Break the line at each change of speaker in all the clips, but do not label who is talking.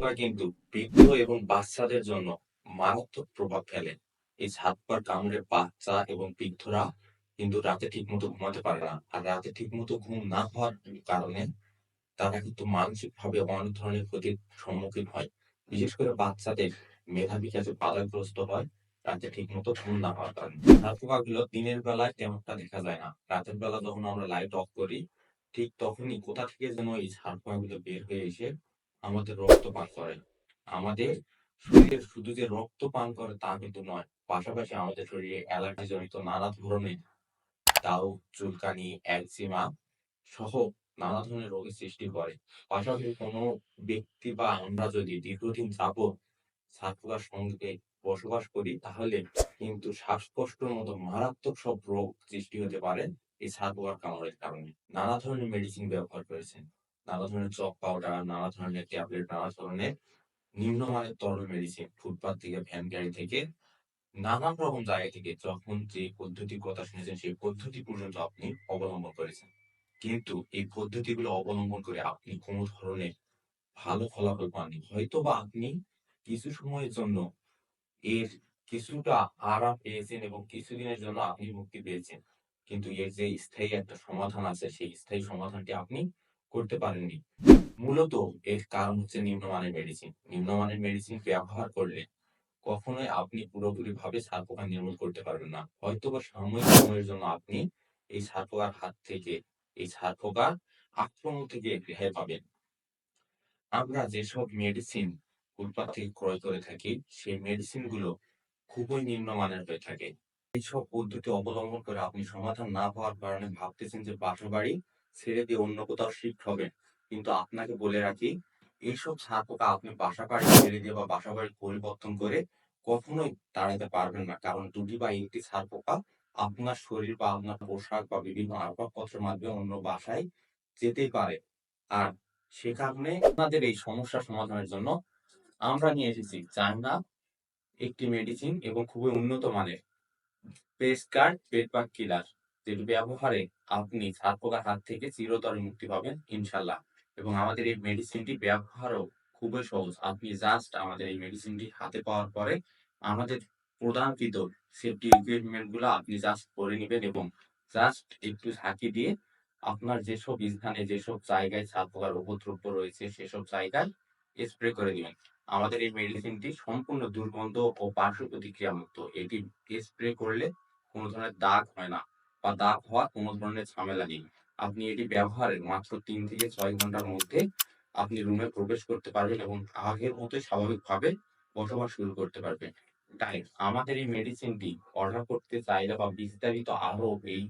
পোকা কিন্তু বৃদ্ধ এবং বাচ্চাদের জন্য মারাত্মক প্রভাব ফেলে। এই ছাদ পোকার কামড়ে বাচ্চা এবং বৃদ্ধরা কিন্তু রাতে ঠিকমতো ঘুমাতে পারে না। আর রাতে ঠিকমতো ঘুম না হওয়ার কারণে তারা কিন্তু মানসিক ভাবে অনেক ধরনের ক্ষতির সম্মুখীন হয়। বিশেষ করে বাচ্চাদের মেধা বিকাশে বাধাগ্রস্ত হয়, রাতে ঠিকমতো ঘুম না হওয়ার কারণে। ছাদ পোকাগুলো দিনের বেলায় তেমনটা দেখা যায় না। রাতের বেলা যখন আমরা লাইট অফ করি, ঠিক তখনই কোথা থেকে যেন এই ছাদ পোকাগুলো বের হয়ে এসে আমাদের রক্ত পান করে। আমাদের শরীরের শুধু যে রক্ত পান করে তা কিন্তু নয়, পাশাপাশি আমাদের শরীরে অ্যালার্জি জনিত নানা ধরনের দাউ চুলকানি একজিমা সহ নানা ধরনের রোগের সৃষ্টি করে। পাশাপাশি কোনো ব্যক্তি বা আমরা যদি দীর্ঘদিন ছাদ পোকার সঙ্গে বসবাস করি, তাহলে কিন্তু শ্বাসকষ্টের মতো মারাত্মক সব রোগ সৃষ্টি হতে পারে এই পোকার কামড়ের কারণে। নানা ধরনের মেডিসিন ব্যবহার করেছেন। নানা ধরনের চক পাউডার নানা ধরনের ট্যাবলেট নানা ধরনের নিম্নমানের তরল মেডিসিন ফুটপাত থেকে ভ্যান গাড়ি থেকে নানান রকম জায়গা থেকে যখন যে পদ্ধতির কথা শুনেছেন, সেই পদ্ধতি পর্যন্ত আপনি অবলম্বন করেছেন। কিন্তু এই পদ্ধতিগুলো অবলম্বন করে আপনি কোনো ধরনের ভালো ফলাফল পাননি। হয়তো বা আপনি কিছু সময়ের জন্য এর কিছুটা আরাম পেয়েছেন এবং কিছুদিনের জন্য আপনি মুক্তি পেয়েছেন। কিন্তু এর যে স্থায়ী একটা সমাধান আছে, সেই স্থায়ী সমাধানটি আপনি করতে পারেননি। মূলত এর কারণ হচ্ছে নিম্নমানের মেডিসিন নিম্নমানের মেডিসিন ব্যবহার করলে কখনোই আপনি পুরোপুরি ভাবে ছাদ পোকা নির্মূল করতে পারবেন না। হয়তো বা সাময়িক সময়ের জন্য আপনি এই ছাদ পোকার হাত থেকে, এই ছাদ পোকার আক্রমণ থেকে রেহাই পাবেন। আমরা যেসব মেডিসিন ফুটপাত থেকে ক্রয় করে থাকি, সেই মেডিসিনগুলো খুবই নিম্নমানের হয়ে থাকে। এইসব পদ্ধতি অবলম্বন করে আপনি সমাধান না হওয়ার কারণে ভাবতেছেন যে বাসা বাড়ি ছেড়ে দিয়ে অন্য কোথাও শিফট হবেন কিন্তু আপনাকে বলে রাখি, এইসব ছাদ পোকা আপনি বাসা বাড়ি ছেড়ে দিয়ে বা বাসা বাড়ি পরিবর্তন করে কখনোই তাড়াতে পারবেন না। কারণ দুটি বা একটি ছাদ পোকা আপনার শরীর বা আপনার পোশাক বা বিভিন্ন আসবাবপত্রের মাধ্যমে অন্য বাসায় যেতেই পারে। আর সে কারণে আপনাদের এই সমস্যা সমাধানের জন্য আমরা নিয়ে এসেছি চায়না একটি মেডিসিন এবং খুবই উন্নত মানের। পেস্ট কার্ড পেটবাগ কিলার যেটি ব্যবহারে আপনি ছাদ পোকার হাত থেকে চিরতরে মুক্তি পাবেন ইনশাল্লাহ এবং আমাদের এই মেডিসিনটি ব্যবহারও খুবই সহজ। আপনি জাস্ট আমাদের এই মেডিসিনটি হাতে পাওয়ার পরে আমাদের প্রদানকৃত সেফটি ইকুইপমেন্টগুলো আপনি জাস্ট করে নেবেন এবং জাস্ট একটু ঝাঁকি দিয়ে আপনার যেসব স্থানে, যেসব জায়গায় ছাদ পোকার উপদ্রব রয়েছে, সেসব জায়গায় স্প্রে করে দিবেন। আমাদের এই মেডিসিনটি সম্পূর্ণ দুর্গন্ধ ও পার্শ্ব প্রতিক্রিয়া মুক্ত। এটি স্প্রে করলে কোনো ধরনের দাগ হয় না। বা দাগ হওয়ার কোনো ধরনের ঝামেলা নেই। আপনি এটি ব্যবহারের মাত্র তিন থেকে ছয় ঘণ্টার মধ্যে আপনি রুমে প্রবেশ করতে পারবেন এবং আগের মতোই স্বাভাবিকভাবে বসবাস শুরু করতে পারবেন। তাই আমাদের এই মেডিসিনটি অর্ডার করতে চাইলে বা বিস্তারিত আরও এই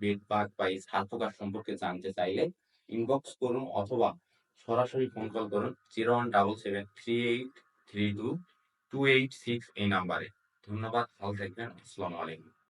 বেড বাগ বা এই ছাদ সম্পর্কে জানতে চাইলে ইনবক্স করুন অথবা সরাসরি ফোন কল করুন zero one double seven three eight three two two eight six এই নাম্বারে ধন্যবাদ, ভালো থাকবেন, আসসালামু আলাইকুম।